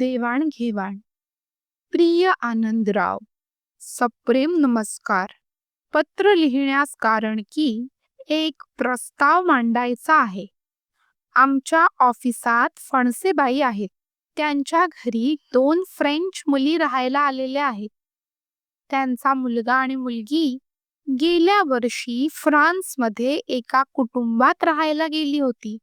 देवाणघेवाण प्रिय आनंदराव सप्रेम नमस्कार. पत्र लिहिण्यास कारण की एक प्रस्ताव मांडायचा आहे. आमच्या ऑफिसात फणसेबाई आहेत. त्यांच्या घरी दोन फ्रेंच मुली राहायला आलेल्या आहेत. त्यांचा मुलगा आणि मुलगी गेल्या वर्षी फ्रान्समध्ये एका कुटुंबात राहायला गेली होती.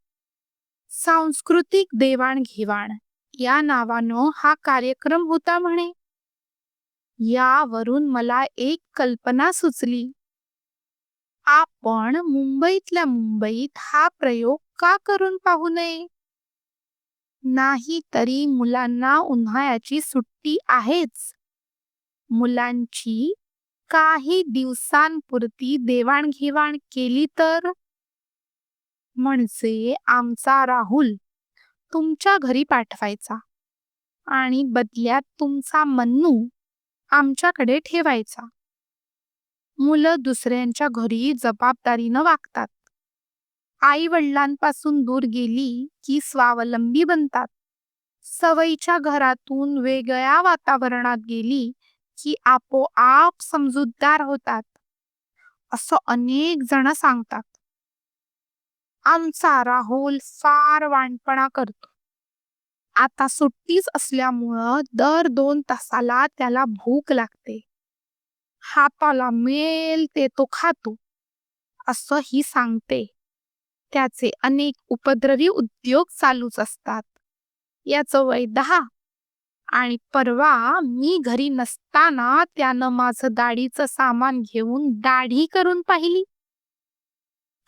सांस्कृतिक देवाणघेवाण या नावानं हा कार्यक्रम होता म्हणे. यावरून मला एक कल्पना सुचली. आपण मुंबईतल्या मुंबईत हा प्रयोग का करून पाहू नये? नाही तरी मुलांना उन्हाळ्याची सुट्टी आहेच. मुलांची काही दिवसांपुरती देवाणघेवाण केली तर? म्हणजे आमचा राहुल तुमच्या घरी पाठवायचा आणि बदल्यात तुमचा मन्नू आमच्याकडे ठेवायचा. मुलं दुसऱ्यांच्या घरी जबाबदारीनं वागतात. आई वडिलांपासून दूर गेली की स्वावलंबी बनतात. सवयीच्या घरातून वेगळ्या वातावरणात गेली की आपोआप समजूतदार होतात. असं अनेक जण सांगतात. आमचा राहुल फार वाणपणा करतो. आता सुट्टीच असल्यामुळं दर दोन तासाला त्याला भूक लागते. हाताला मेल ते तो खातो असं ही सांगते. त्याचे अनेक उपद्रवी उद्योग चालूच असतात. याचं वय दहा आणि परवा मी घरी नसताना त्यानं माझं दाढीचं सामान घेऊन दाढी करून पाहिली.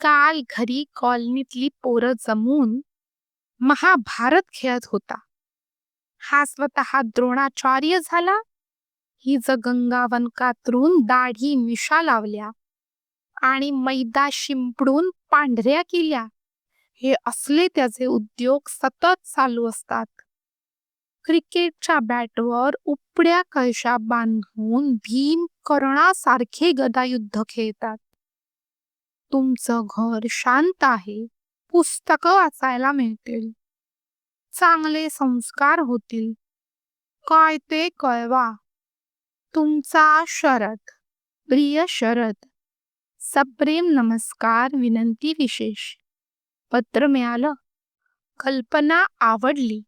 काल घरी कॉलनीतली पोरं जमून महाभारत खेळत होता. हा स्वतः द्रोणाचार्य झाला. ही गंगावन कातरून दाढी मिशा लावल्या आणि मैदा शिंपडून पांढऱ्या केल्या. हे असले त्याचे उद्योग सतत चालू असतात. क्रिकेटच्या बॅटवर उपड्या कळशा बांधून भीम कर्णासारखे गदायुद्ध खेळतात. तुमचं घर शांत आहे पुस्तकं वाचायला मिळतील चांगले संस्कार होतील. काय ते कळवा. तुमचा शरद प्रिय शरद. सप्रेम नमस्कार विनंती विशेष. पत्र मिळालं कल्पना आवडली.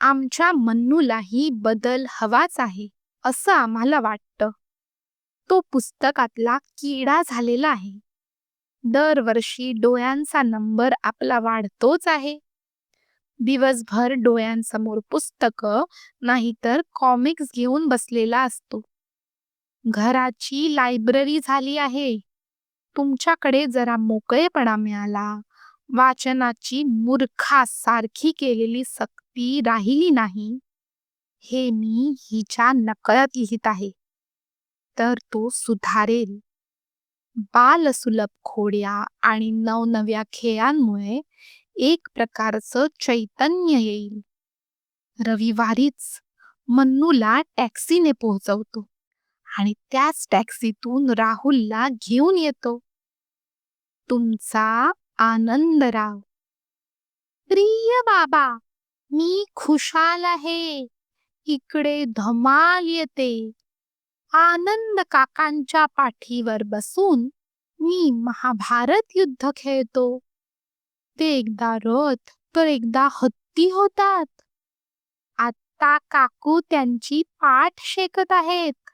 आमच्या मन्नूलाही बदल हवाच आहे असं आम्हाला वाटतं. तो पुस्तकातला किडा झालेला आहे. दरवर्षी डोळ्यांचा नंबर आपला वाढतोच आहे. दिवसभर डोळ्यांसमोर पुस्तकं नाहीतर कॉमिक्स घेऊन बसलेला असतो. घराची लायब्ररी झाली आहे. तुमच्याकडे जरा मोकळेपणा मिळाला. वाचनाची मूर्खासारखी केलेली सक्ती राहिली नाही. हे मी हिच्या नकळत लिहित आहे. तर तो सुधारेल. बालसुलभ खोड्या आणि नवनव्या खेळांमुळे एक प्रकारचं चैतन्य येईल. रविवारीच मन्नूला टॅक्सीने पोहोचवतो आणि त्याच टॅक्सीतून राहुलला घेऊन येतो. तुमचा आनंदराव प्रिय बाबा मी खुशाल आहे. इकडे धमाल येते. आनंद काकांच्या पाठीवर बसून मी महाभारत युद्ध खेळतो. ते एकदा रथ तर एकदा हत्ती होतात. आता काकू त्यांची पाठ शेकत आहेत.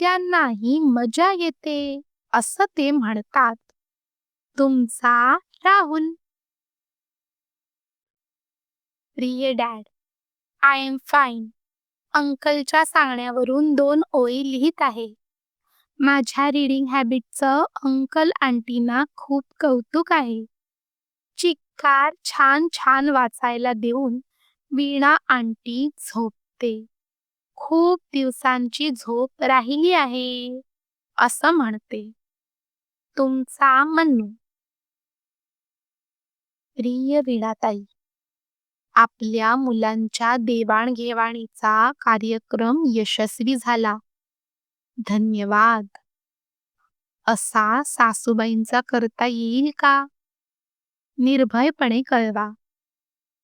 त्यांनाही मजा येते असं ते म्हणतात. तुमचा राहुल. प्रिय डॅड आय एम फाईन अंकलच्या सांगण्यावरून दोन ओळी लिहित आहे. माझ्या रीडिंग हॅबिटचं अंकल आंटीना खूप कौतुक आहे. चिक्कार छान छान वाचायला देऊन वीणा आंटी झोपते. खूप दिवसांची झोप राहिली आहे असं म्हणते. तुमचा मन्नू. प्रिय वीणाताई आपल्या मुलांच्या देवाणघेवाणीचा कार्यक्रम यशस्वी झाला. धन्यवाद. असा सासूबाईंचा करता येईल का? निर्भयपणे कळवा.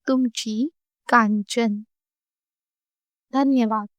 तुमची कांचन. धन्यवाद.